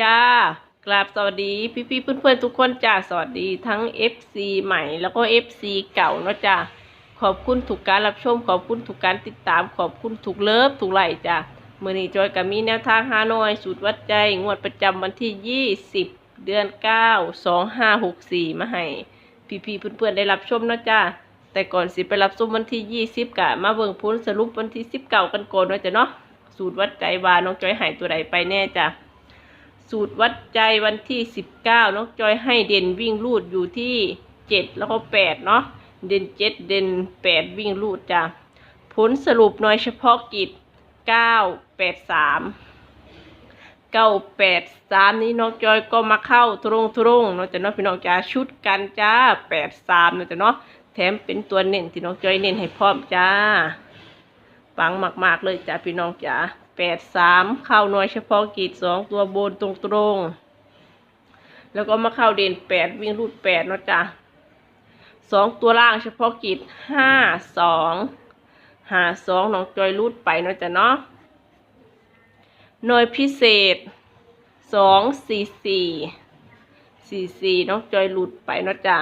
จ้ากราบสวัสดีพี่พี่ๆเพื่อนๆทุกคนจ้าสวัสดีทั้ง FC ใหม่แล้วก็ FC เก่าเนาะจ้าขอบคุณทุกการรับชม ขอบคุณทุกการติดตาม ขอบคุณทุกเลิฟทุกไลค์จ้ามือนี้จอยกับมีแนวทางฮานอยสูตรวัดใจ งวดประจำวันที่ 20 เดือน 9 2564 มาให้พี่พี่ๆเพื่อนๆได้รับชมเนาะจ้าแต่ก่อนสิไปรับชมวันที่ 20กะมาเบิ่งผลสรุปวันที่ 19 กันก่อนเนาะจ้ะเนาะสูตรวัดใจว่าน้องจอยหายตัวใดไปแน่จ้ะ สูตรวัดใจวันที่19น้องจอยให้เด่นวิ่งลูดอยู่ที่7แล้วก็8เนาะเด่น7เด่น8วิ่งลูดจ้ะผลสรุปหน่อยเฉพาะกิจ9 8 3 9 8 3นี้น้องจอยก็มาเข้าตรงตรงๆเนาะจะเนาะพี่น้องจ้าชุดกันจ้า8 3เนาะจะเนาะแถมเป็นตัวเน้นที่น้องจอยเน้นให้พร้อมจ้าปังมาก ๆ เลยจ้าพี่น้องจ๋า แปดสามเข้าหน่วยเฉพาะกิจสองตัวบนตรงตรงๆแล้วก็มาเข้าเด่นแปดวิ่งรูดแปดเนาะจ้าสองตัวล่างเฉพาะกิจห้าสองหาสองน้องจอยรูดไปเนาะจ้ะเนาะหน่วยพิเศษสองสี่สี่สี่สี่น้องจอยหลุดไปเนาะจ้ะ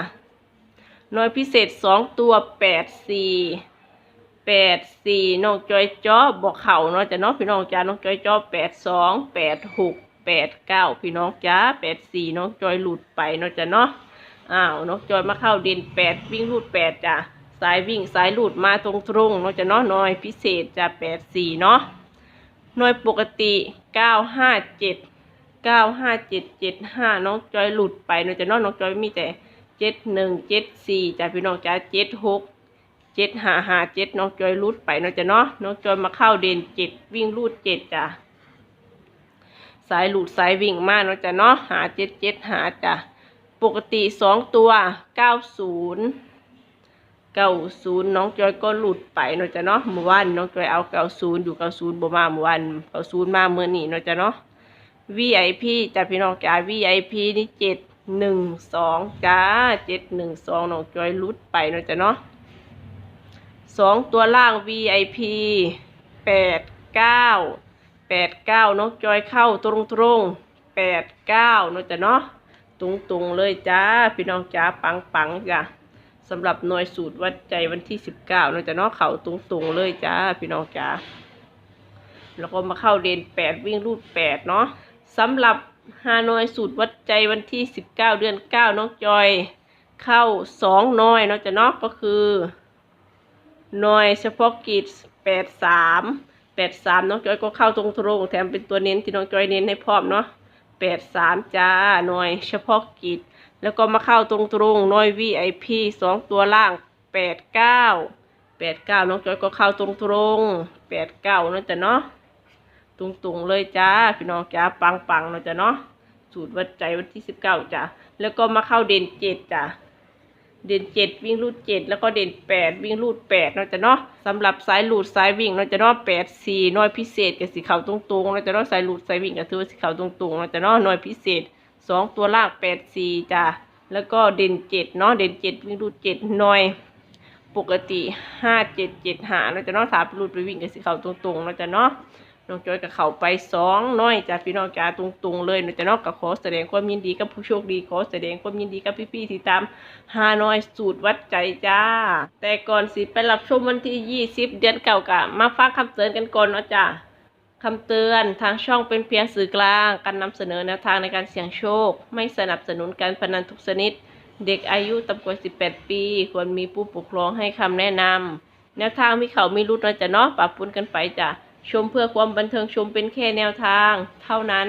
หน่วยพิเศษสองตัวแปดสี่ แปดสี่น้องจอยจ้อบอกเข่าเนาะจ้ะเนาะพี่น้องจ้าน้องจอยจ้อแปดสองแปดหกแปดเก้าพี่น้องจ้าแปดสี่น้องจอยหลุดไปเนาะจ้ะเนาะอ้าวน้องจอยมาเข้าเด่นแปดวิ่งหลุดแปดจ้ะสายวิ่งสายหลุดมาตรงตรงเนาะจ้ะเนาะหน่อยพิเศษจ้ะแปดสี่เนาะหน่วยปกติเก้าห้าเจ็ดเก้าห้าเจ็ดเจ็ดห้าน้องจอยหลุดไปเนาะจ้ะเนาะน้องจอยมีแต่เจ็ดหนึ่งเจ็ดสี่จ้ะพี่น้องจ้าเจ็ดหก เจ็ดหาหาเจ็ดน้องจอยรูดไปเนาะจ้ะเนาะน้องจอยมาเข้าเด่นเจ็ดวิ่งรูดเจ็ดจ้ะสายหลุดสายวิ่งมาเนาะจ้ะเนาะหาเจ็ดเจ็ดหาจ้ะปกติสองตัวเก้าศูนย์เก้าศูนย์น้องจอยก็หลุดไปเนาะจ้ะเนาะเมื่อวานน้องจอยเอาเก้าศูนย์อยู่เก้าศูนย์บ่มาเมื่อวานเก้าศูนย์มาเมื่อนี้เนาะจ้ะเนาะ VIP จ้ะพี่น้องจ้า VIP นี่เจ็ดหนึ่งสองจ้าเจ็ดหนึ่งสองน้องจอยลุดไปเนาะจ้ะเนาะ สองตัวล่าง VIP แปดเก้าแปดเก้าน้องจอยเข้าตรงตรงแปดเก้าเนาะจ้ะเนาะตรงตรงเลยจ้าพี่น้องจ้าปังปังจ้ะสำหรับหน่วยสูตรวัดใจวันที่สิบเก้าเนาะจ้ะเนาะเขาตรงตรงเลยจ้าพี่น้องจ้าแล้วก็มาเข้าเดนแปดวิ่งรูดแปดเนาะสำหรับฮานอยสูตรวัดใจวันที่สิบเก้าเดือนเก้าน้องจอย เข้าสองน่อยเนาะจ้ะเนาะก็คือ หน่วยเฉพาะกิจแปดสามแปดสามน้องจอยก็เข้าตรงตรงแถมเป็นตัวเน้นที่น้องจอยเน้นให้พร้อมเนาะแปดสามจ้าหน่วยเฉพาะกิจ แล้วก็มาเข้าตรงตรงหน่วย VIP สองตัวล่างแปดเก้าแปดเก้าน้องจอยก็เข้าตรงตรงแปดเก้านั่นจ้ะเนาะตรงตรงเลยจ้าพี่น้องจ้าปังปังๆเนาะจ้ะเนาะสูตรวัดใจวันที่สิบเก้าจ้าแล้วก็มาเข้าเด่นเจ็ดจ้า เด่นเจ็ดวิ่งรูดเจ็ดแล้วก็เด่นแปดวิ่งรูดแปดเนาะจ้ะเนาะสำหรับสายหลุดสายวิ่งเนาะจ้ะเนาะแปดสี่น้อยพิเศษกับสีขาวตรงๆเนาะจ้ะเนาะสายหลุดสายวิ่งกับถือว่าสีขาวตรงๆเนาะจ้ะเนาะน้อยพิเศษสองตัวล่างแปดสี่จ้ะแล้วก็เด่นเจ็ดเนาะเด่นเจ็ดวิ่งรูดเจ็ดน้อยปกติห้าเจ็ดเจ็ดหาเนาะจ้ะเนาะสามรูดไปวิ่งกับสีขาวตรงๆเนาะจ้ะเนาะ น้องจอยกับเขาไปสองน้อยจากพี่น้องจ๋าตรงๆเลยนาะจะนอกกับขอแสดงความยินดีกับผู้โชคดีขอแสดงความยินดีกับพี่ๆที่ตามฮานอยสูตรวัดใจจ้า แต่ก่อนสิไปรับชมวันที่ยี่สิบเดือนเก่ากะมาฟังคำเตือนกันก่อนเนาะจ้าคำเตือนทางช่องเป็นเพียงสื่อกลาง การนำเสนอแนวทางในการเสี่ยงโชค ไม่สนับสนุนการพนันทุกชนิด เด็กอายุต่ำกว่า 18 ปี ควรมีผู้ปกครองให้คำแนะนำแนวทางมีเขามีรุดนะจ้ะเนาะปรับปรุนกันไปจ้ะ ชมเพื่อความบันเทิงชมเป็นแค่แนวทาง เท่านั้น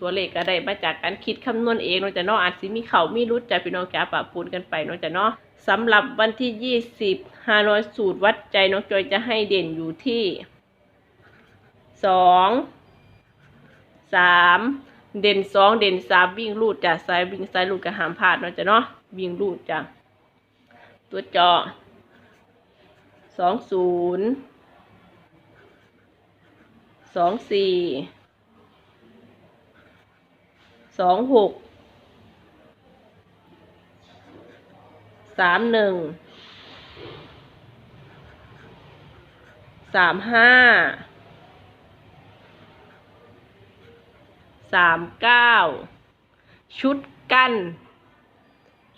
ตัวเลขก็ได้มาจากการคิดคำนวณเองเนาะจ้ะเนาะอาจสิมีเขามีรุดจ้ะพี่น้องจ๋าปรับปรุนกันไปเนาะจ้ะเนาะสำหรับวันที่ 20ฮานอยสูตรวัดใจน้องจอยจะให้เด่นอยู่ที่สองสามเด่นสองเด่นสามวิ่งรูดจ้ะสายวิ่งสายรูดก็ห้ามพลาดเนาะจ้ะเนาะวิ่งรูดจ้ะตัวจาะสองศูนย์ สองสี่สองหกสามหนึ่งสามห้าสามเก้าชุดกัน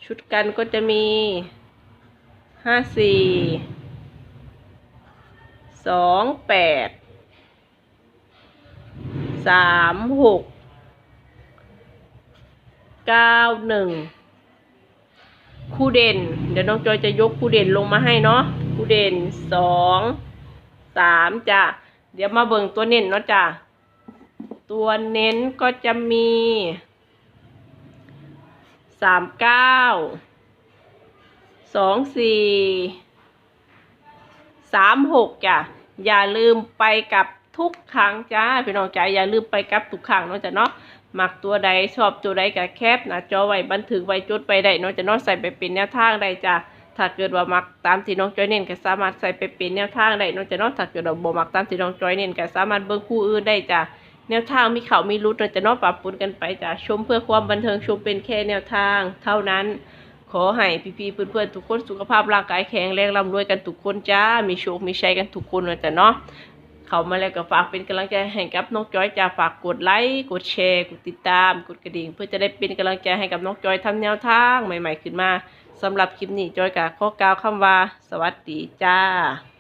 ชุดกันก็จะมีห้าสี่สองแปด สามหกเก้าหนึ่งคู่เด่น เดี๋ยวน้องจอยจะยกคู่เด่นลงมาให้เนาะคู่เด่นสองสามจ้ะ เดี๋ยวมาเบิ่งตัวเน้นเนาะจ้ะ ตัวเน้นก็จะมีสามเก้าสองสี่สามหกจ้ะ อย่าลืมไปกับ ทุกครั้งจ้าพี่น้องจ้าอย่าลืมไปกับทุกครั้งเนาะจ้ะเนาะมักตัวใดชอบตัวใดก็แคปนะจอไว้บันทึกไว้จดไปได้เนาะจ้ะเนาะใส่ไปเป็นแนวทางได้จ้ะถ้าเกิดว่ามักตามที่น้องจอยเน้นก็สามารถใส่ไปเป็นแนวทางได้เนาะจ้ะเนาะถ้าเกิดว่าบ่มักตามที่น้องจอยเน้นก็สามารถเบิ่งคู่อื่นได้จ้ะแนวทางมีเขามีรุดเราจะเนอกปรับปรุนกันไปจ้ะชมเพื่อความบันเทิงชมเป็นแค่แนวทาง เท่านั้น ขอให้พี่ๆเพื่อนๆทุกคนสุขภาพร่างกายแข็งแรงร่ำรวยกันทุกคนจ้ามีโชคมีชัยกันทุกคนเลยจ้ะเนาะ เข้ามาแล้วก็ฝากเป็นกำลังใจให้กับน้องจอยจ้าฝากกดไลค์กดแชร์กดติดตาม กดกระดิ่ง เพื่อจะได้เป็นกำลังใจให้กับน้องจอยทำแนวทางใหม่ ๆ ขึ้นมาสำหรับคลิปนี้จอยกับข้อกล่าวคำว่า สวัสดีจ้า